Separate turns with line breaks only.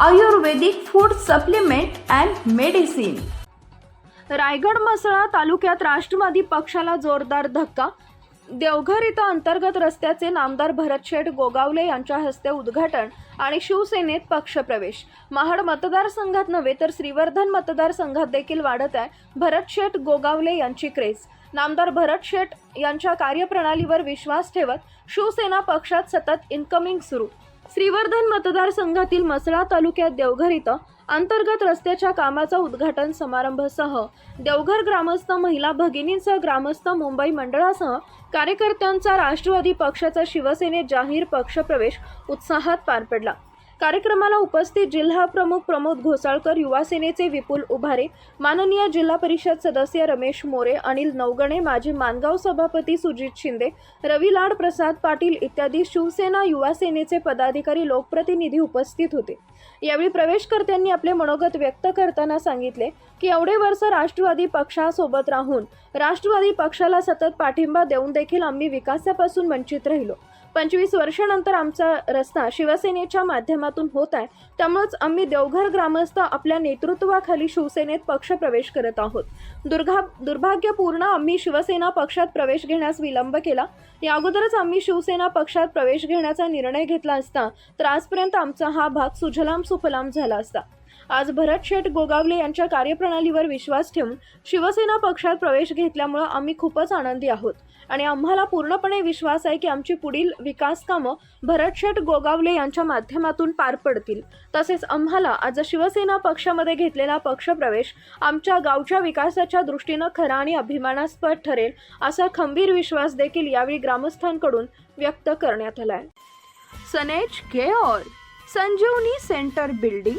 Ayurvedic food supplement and medicine. Raigad Mhasla तालुक्यात राष्ट्रवादी पक्षाला जोरदार धक्का. देवघर इथं अंतर्गत रस्त्याचे नामदार भरतशेठ गोगावले यांच्या हस्ते उद्घाटन आणि शिवसेनेत पक्षप्रवेश. महाड मतदारसंघात नव्हे तर श्रीवर्धन मतदारसंघात देखील वाढत आहे भरतशेठ गोगावले यांची क्रेज. नामदार भरत शेठ यांच्या कार्यप्रणालीवर विश्वास ठेवत शिवसेना पक्षात सतत इन्कमिंग सुरू. श्रीवर्धन मतदारसंघातील मसळा तालुक्यात देवघर इथं अंतर्गत रस्त्याच्या कामाचा उद्घाटन समारंभासह देवघर ग्रामस्थ महिला भगिनींसह ग्रामस्थ मुंबई मंडळासह कार्यकर्त्यांचा राष्ट्रवादी पक्षाचा शिवसेनेत जाहीर पक्षप्रवेश उत्साहात पार पडला. कार्यक्रमाला उपस्थित जिल्हा प्रमुख प्रमोद घोसाळकर युवा सेनेचे विपुल उभारे माननीय जिल्हा परिषद सदस्य रमेश मोरे अनिल नवगणे माजी मानगाव सभापती सुजित शिंदे रविलाड प्रसाद पाटील इत्यादी शिवसेना युवा सेनेचे पदाधिकारी लोकप्रतिनिधी उपस्थित होते. यावेळी प्रवेशकर्त्यांनी आपले मनोगत व्यक्त करताना सांगितले की एवढे वर्ष राष्ट्रवादी पक्षासोबत राहून राष्ट्रवादी पक्षाला सतत पाठिंबा देऊन देखील आम्ही विकासापासून वंचित राहिलो. पंचवीस वर्षानंतर आमचा रस्ता शिवसेनेच्या माध्यमातून होत आहे. त्यामुळेच आम्ही देवघर ग्रामस्थ आपल्या नेतृत्वाखाली शिवसेनेत पक्षप्रवेश करत आहोत. दुर्घा दुर्भाग्यपूर्ण आम्ही शिवसेना पक्षात प्रवेश घेण्यास विलंब केला. या अगोदरच आम्ही शिवसेना पक्षात प्रवेश घेण्याचा निर्णय घेतला असता तर आजपर्यंत आमचा हा भाग सुजलाम सुफलाम झाला असता. आज भरत शेठ गोगावले यांच्या कार्यप्रणालीवर विश्वास ठेवून शिवसेना पक्षात प्रवेश घेतल्यामुळं आम्ही खूपच आनंदी आहोत. आणि आम्हाला पूर्णपणे विश्वास आहे की आमची पुढील विकास कामं भरत शेठ गोगावले यांच्या माध्यमातून पार पडतील. तसेच आम्हाला आज शिवसेना पक्षामध्ये घेतलेला पक्षप्रवेश आमच्या गावच्या विकासाच्या दृष्टीनं खरा आणि अभिमानास्पद ठरेल असा खंबीर विश्वास देखील यावेळी ग्रामस्थांकडून व्यक्त करण्यात आलाय. सनेज care Sanjeevani centre building